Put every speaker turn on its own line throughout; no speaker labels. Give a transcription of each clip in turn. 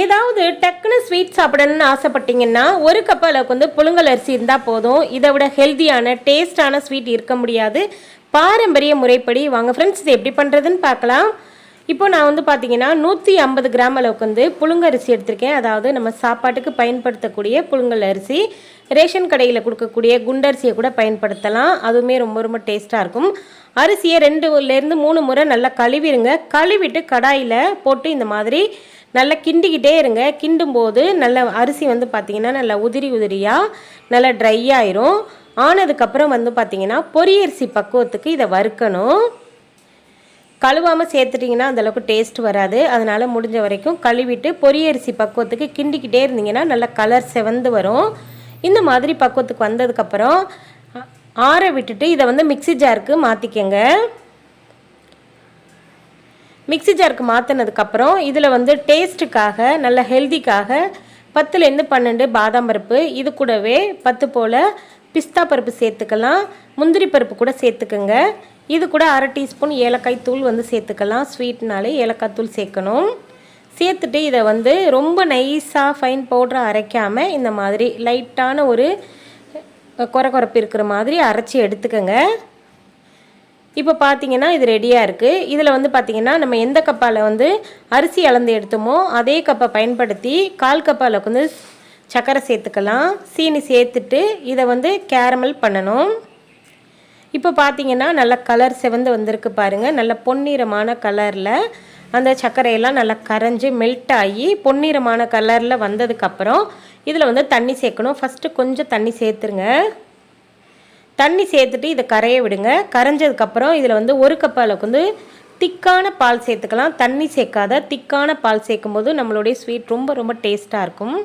ஏதாவது டக்குன்னு ஸ்வீட் சாப்பிடணும்னு ஆசைப்பட்டீங்கன்னா ஒரு கப் அளவுக்கு வந்து புழுங்கல் அரிசி இருந்தால் போதும். இதை விட ஹெல்த்தியான டேஸ்டான ஸ்வீட் இருக்க முடியாது. பாரம்பரிய முறைப்படி வாங்க. ஃப்ரெண்ட்ஸ் இது எப்படி பண்ணுறதுன்னு பார்க்கலாம். இப்போ நான் வந்து பார்த்தீங்கன்னா நூற்றி ஐம்பது கிராம் அளவுக்கு வந்து புழுங்கரிசி எடுத்திருக்கேன். அதாவது நம்ம சாப்பாட்டுக்கு பயன்படுத்தக்கூடிய புழுங்கல் அரிசி. ரேஷன் கடையில் கொடுக்கக்கூடிய குண்டரிசியை கூட பயன்படுத்தலாம். அதுவுமே ரொம்ப ரொம்ப டேஸ்ட்டாக இருக்கும். அரிசியை ரெண்டுலேருந்து மூணு முறை நல்லா கழுவிடுங்க. கழுவிட்டு கடாயில் போட்டு இந்த மாதிரி நல்லா கிண்டிக்கிட்டே இருங்க. கிண்டும் போது நல்ல அரிசி வந்து பார்த்திங்கன்னா நல்லா உதிரி உதிரியாக நல்லா ட்ரை ஆயிரும். ஆனதுக்கப்புறம் வந்து பார்த்திங்கன்னா பொரியரிசி பக்குவத்துக்கு இதை வறுக்கணும். கழுவாமல் சேர்த்துட்டிங்கன்னா அந்தளவுக்கு டேஸ்ட் வராது. அதனால் முடிஞ்ச வரைக்கும் கழுவிட்டு பொரியரிசி பக்குவத்துக்கு கிண்டிக்கிட்டே இருந்தீங்கன்னா நல்லா கலர் செவந்து வரும். இந்த மாதிரி பக்குவத்துக்கு வந்ததுக்கப்புறம் ஆற விட்டுட்டு இதை வந்து மிக்சி ஜாருக்கு மாற்றிக்கங்க மிக்சி ஜாருக்கு மாற்றினதுக்கப்புறம் இதில் வந்து டேஸ்ட்டுக்காக நல்ல ஹெல்திக்காக பத்துலேருந்து பன்னெண்டு பாதாம் பருப்பு இது கூடவே பத்து போல் பிஸ்தா பருப்பு சேர்த்துக்கலாம். முந்திரி பருப்பு கூட சேர்த்துக்கோங்க. இது கூட அரை டீஸ்பூன் ஏலக்காய் தூள் வந்து சேர்த்துக்கலாம். ஸ்வீட்னாலே ஏலக்காய் தூள் சேர்க்கணும். சேர்த்துட்டு இதை வந்து ரொம்ப நைஸாக ஃபைன் பவுடராக அரைக்காமல் இந்த மாதிரி லைட்டான ஒரு குறை குறைப்பு இருக்கிற மாதிரி அரைச்சி எடுத்துக்கோங்க. இப்போ பார்த்தீங்கன்னா இது ரெடியாக இருக்குது இதில் வந்து பார்த்திங்கன்னா நம்ம எந்த கப்பால் வந்து அரிசி அளந்து எடுத்தோமோ அதே கப்பை பயன்படுத்தி கால் கப்பால் வந்து சர்க்கரை சேர்த்துக்கலாம். சீனி சேர்த்துட்டு இதை வந்து கேரமல் பண்ணணும். இப்போ பார்த்தீங்கன்னா நல்ல கலர் செவந்து வந்திருக்கு பாருங்கள் நல்ல பொன்னிறமான கலரில் அந்த சர்க்கரையெல்லாம் நல்லா கரைஞ்சி மெல்ட் ஆகி பொன்னிறமான கலரில் வந்ததுக்கப்புறம் இதில் வந்து தண்ணி சேர்க்கணும். ஃபஸ்ட்டு கொஞ்சம் தண்ணி சேர்த்துருங்க. தண்ணி சேர்த்துட்டு இதை கரைய விடுங்க. கரைஞ்சதுக்கப்புறம் இதில் வந்து ஒரு கப் அளவுக்கு வந்து திக்கான பால் சேர்த்துக்கலாம். தண்ணி சேர்க்காத திக்கான பால் சேர்க்கும் போது நம்மளுடைய ஸ்வீட் ரொம்ப ரொம்ப டேஸ்ட்டாக இருக்கும்.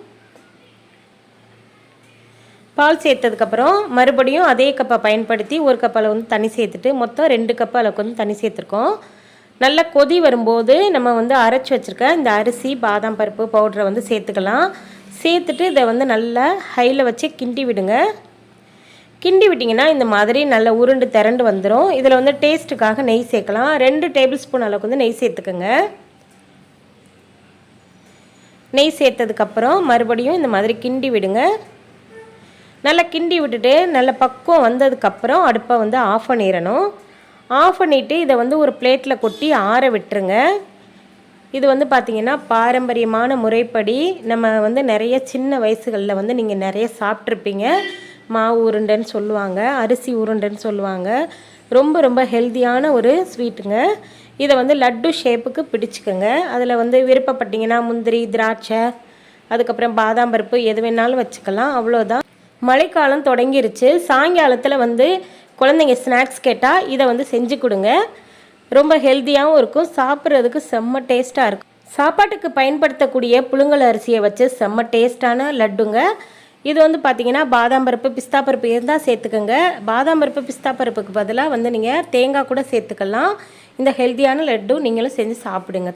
பால் சேர்த்ததுக்கப்புறம் மறுபடியும் அதே கப்பை பயன்படுத்தி ஒரு கப் அளவு வந்து தண்ணி சேர்த்துட்டு மொத்தம் ரெண்டு கப் அளவுக்கு வந்து தண்ணி சேர்த்துருக்கோம். நல்லா கொதி வரும்போது நம்ம வந்து அரைச்சி வச்சுருக்க இந்த அரிசி பாதாம் பருப்பு பவுடரை வந்து சேர்த்துக்கலாம். சேர்த்துட்டு இதை வந்து நல்லா ஹையில் வச்சு கிண்டி விடுங்க. கிண்டி விட்டிங்கன்னா இந்த மாதிரி நல்லா உருண்டு திரண்டு வந்துடும் இதில் வந்து டேஸ்ட்டுக்காக நெய் சேர்க்கலாம். ரெண்டு டேபிள் ஸ்பூன் அளவுக்கு வந்து நெய் சேர்த்துக்கோங்க. நெய் சேர்த்ததுக்கப்புறம் மறுபடியும் இந்த மாதிரி கிண்டி விடுங்க. நல்லா கிண்டி விட்டுட்டு நல்ல பக்குவம் வந்ததுக்கப்புறம் அடுப்பை வந்து ஆஃப் பண்ணிடணும் ஆஃப் பண்ணிவிட்டு இதை வந்து ஒரு பிளேட்டில் கொட்டி ஆற விட்டுருங்க. இது வந்து பார்த்திங்கன்னா பாரம்பரியமான முறைப்படி நம்ம வந்து நிறைய சின்ன வயசுகளில் வந்து நீங்கள் நிறைய சாப்பிட்ருப்பீங்க மாவு உருண்டைன்னு சொல்லுவாங்க அரிசி உருண்டைன்னு சொல்லுவாங்க. ரொம்ப ரொம்ப ஹெல்த்தியான ஒரு ஸ்வீட்டுங்க இதை வந்து லட்டு ஷேப்புக்கு பிடிச்சிக்கோங்க. அதில் வந்து விருப்பப்பட்டீங்கன்னா முந்திரி திராட்சை அதுக்கப்புறம் பாதாம் பருப்பு எது வேணாலும் வச்சுக்கலாம். அவ்வளோதான். மழைக்காலம் தொடங்கிருச்சு. சாயங்காலத்தில் வந்து குழந்தைங்க ஸ்நாக்ஸ் கேட்டால் இதை வந்து செஞ்சு கொடுங்க. ரொம்ப ஹெல்த்தியாகவும் இருக்கும். சாப்பிட்றதுக்கு செம்ம டேஸ்ட்டாக இருக்கும். சாப்பாட்டுக்கு பயன்படுத்தக்கூடிய புழுங்கல் அரிசியை வச்சு செம்ம டேஸ்ட்டான லட்டுங்க. இது வந்து பார்த்தீங்கன்னா பாதாம் பருப்பு பிஸ்தா பருப்பு இருந்தால் சேர்த்துக்கோங்க. பாதாம் பருப்பு பிஸ்தா பருப்புக்கு பதிலாக வந்து நீங்கள் தேங்காய் கூட சேர்த்துக்கலாம். இந்த ஹெல்த்தியான லட்டு நீங்களும் செஞ்சு சாப்பிடுங்க.